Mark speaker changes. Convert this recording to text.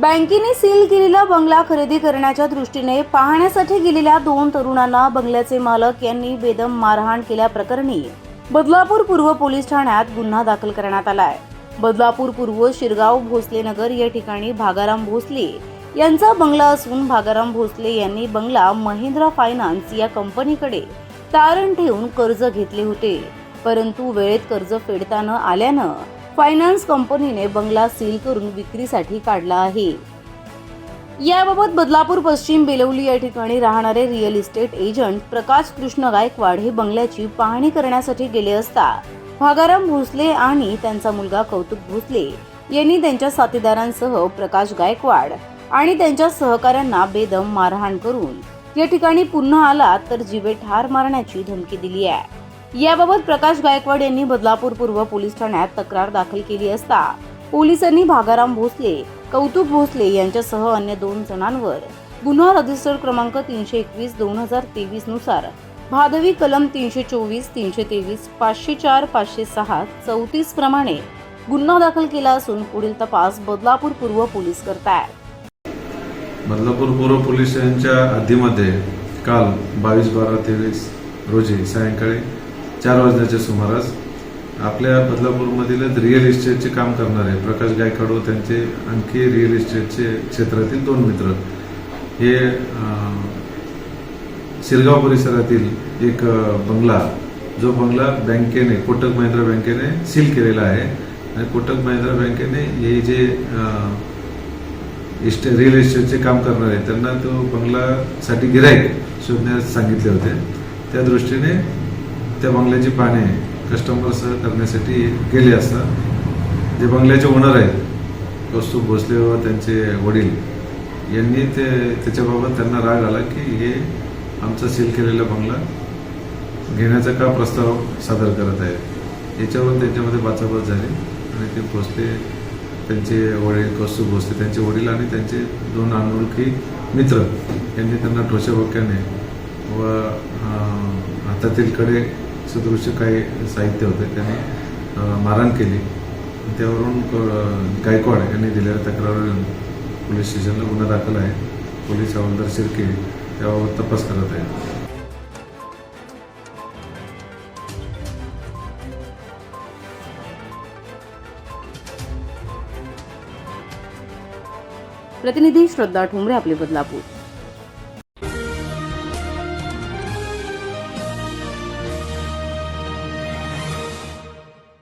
Speaker 1: बँकेने सील केलेला बंगला खरेदी करण्याच्या दृष्टीने पाहण्यासाठी गेलेल्या दोन तरुणांना बंगल्याचे मालक यांनी बेदम मारहाण केल्याप्रकरणी बदलापूर पूर्व पोलीस ठाण्यात गुन्हा दाखल करण्यात आलाय. बदलापूर पूर्व शिरगाव भोसले नगर या ठिकाणी भागाराम भोसले यांचा बंगला असून भागाराम भोसले यांनी बंगला महिंद्रा फायनान्स या कंपनीकडे तारण ठेवून कर्ज घेतले होते. परंतु वेळेत कर्ज फेडता न आल्यानं फायनान्स कंपनीने बंगला सील करून विक्रीसाठी काढला आहे. याबाबत बदलापूर पश्चिम बेलवली या ठिकाणी राहणारे real estate agent Prakash Krishna Gaikwad हे बंगल्याची पाहणी करण्यासाठी गेले असता भागाराम भोसले आणि त्यांचा मुलगा कौतुक भोसले यांनी त्यांच्या साथीदारांसह प्रकाश गायकवाड आणि त्यांच्या सहकाऱ्यांना बेदम मारहाण करून या ठिकाणी पुन्हा आला तर जीवे ठार मारण्याची धमकी दिली आहे. याबाबत प्रकाश गायकवाड यांनी बदलापूर पूर्व पोलीस ठाण्यात तक्रार दाखल केली असता पोलिसांनी भागाराम भोसले कौतुक भोसले यांच्यासह अन्य दोन जणांवर गुन्हा रजिस्टर क्रमांक तीनशे एकवीस दोन हजार तेवीसनुसार भादवी कलम तीनशे चोवीस तीनशे तेवीस पाचशे चार पाचशे सहा चौतीस प्रमाणे गुन्हा दाखल केला असून पुढील तपास बदलापूर पूर्व पोलीस करतायत.
Speaker 2: बदलापूर पूर्व पोलिसांच्या हद्दीमध्ये काल बावीस बारा तेवीस रोजी सायंकाळी चार वाजण्याच्या सुमारास आपल्या बदलापूरमधील रिअल इस्टेटचे काम करणारे प्रकाश गायकवाड व त्यांचे आणखी रिअल इस्टेटचे क्षेत्रातील दोन मित्र हे शिरगाव परिसरातील एक बंगला जो बंगला बँकेने कोटक महिंद्रा बँकेने सील केलेला आहे. आणि कोटक महिंद्रा बँकेने हे जे इस्टे रिअल इस्टेटचे काम करणारे त्यांना तो बंगलासाठी गिराईक शोधण्यास सांगितले होते. त्या दृष्टीने त्या बंगल्याची पाहणी कस्टमरसह करण्यासाठी गेले असता जे बंगल्याचे ओनर आहेत कौस्तुभ भोसले व त्यांचे वडील यांनी ते त्याच्याबाबत त्यांना राग आला की हे आमचा सील केलेला बंगला घेण्याचा का प्रस्ताव सादर करत आहे याच्यावर त्यांच्यामध्ये बाचाबाच झाली आणि ते भोसले त्यांचे वडील कौस्तुभ भोसले त्यांचे वडील आणि त्यांचे दोन अनोळखी मित्र यांनी त्यांना ठोशाबक्याने व हातातील कडे सदृश्य काही साहित्य होते त्याने मारहाण केली. त्यावरून गायकवाड यांनी दिलेल्या तक्रारीवरून पोलीस स्टेशनला गुन्हा दाखल आहे. पोलीस हवालदार शिर्के त्याबाबत तपास करत आहेत.
Speaker 1: प्रतिनिधी श्रद्धा ठोंबरे आपले बदलापूर.